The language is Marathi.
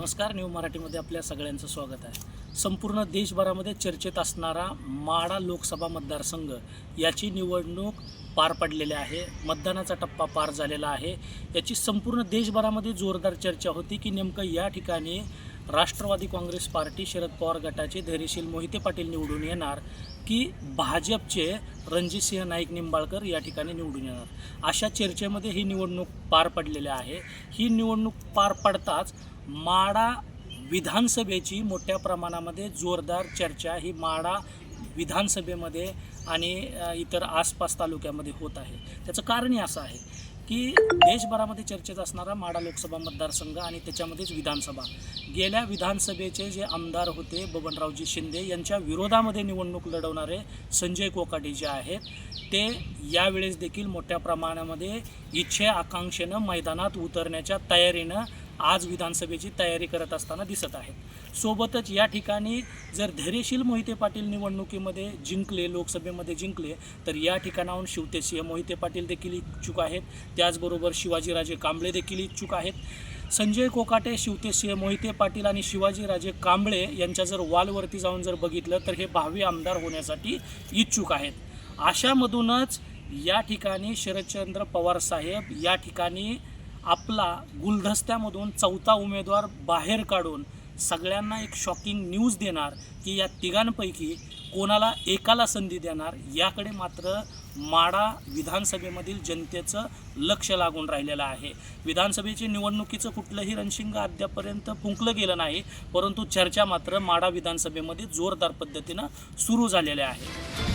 नमस्कार न्यू मराठीमध्ये आपल्या सगळ्यांचं स्वागत आहे. संपूर्ण देशभरामध्ये चर्चेत असणारा माडा लोकसभा मतदारसंघ याची निवडणूक पार पडलेली आहे. मतदानाचा टप्पा पार झालेला आहे. याची संपूर्ण देशभरामध्ये जोरदार चर्चा होती की नेमकं या ठिकाणी राष्ट्रवादी काँग्रेस पार्टी शरद पवार गटाचे धैर्यशील मोहिते पाटील निवडून येणार की भाजपचे रणजितसिंह नाईक निंबाळकर या ठिकाणी निवडून येणार? अशा चर्चेमध्ये ही निवडणूक पार पडलेली आहे. ही निवडणूक पार पडताच माडा विधानसभेची मोठ्या प्रमाणामध्ये जोरदार चर्चा ही माडा विधानसभेमध्ये आणि इतर आसपास तालुक्यामध्ये होत आहे. त्याचं कारणही असं आहे की देशभरामध्ये चर्चेत असणारा माडा लोकसभा मतदारसंघ आणि त्याच्यामध्येच विधानसभा. गेल्या विधानसभेचे जे आमदार होते बबनरावजी शिंदे यांच्या विरोधामध्ये निवडणूक लढवणारे संजय कोकाटे जे आहेत ते यावेळेस देखील मोठ्या प्रमाणामध्ये इच्छे आकांक्षेनं मैदानात उतरण्याच्या तयारीनं आज विधानसभेची तयारी करत असताना दिसत आहेत. सोबतच या ठिकाणी जर धैर्यशील मोहिते पाटील निवडणुकीमध्ये जिंकले लोकसभेमध्ये जिंकले तर या ठिकाणाहून शिवतेसिंह मोहिते पाटील देखील इच्छुक आहेत. त्याचबरोबर शिवाजीराजे कांबळे देखील इच्छुक आहेत. संजय कोकाटे शिवतेसिंह मोहिते पाटील आणि शिवाजीराजे कांबळे यांच्या जर वालवरती जाऊन जर बघितलं तर हे भावी आमदार होण्यासाठी इच्छुक आहेत. अशामधूनच या ठिकाणी शरदचंद्र पवार साहेब या ठिकाणी आपला गुलदस्त्यामधून चौथा उमेदवार बाहेर काढून सगळ्यांना एक शॉकिंग न्यूज देणार की या तिघांपैकी कोणाला एकाला संधी देणार याकडे मात्र माडा विधानसभेमधील जनतेचं लक्ष लागून राहिलेलं आहे. विधानसभेची निवडणुकीचं कुठलंही रणशिंग अद्यापर्यंत फुंकलं गेलं नाही परंतु चर्चा मात्र माडा विधानसभेमध्ये जोरदार पद्धतीनं सुरू झालेल्या आहे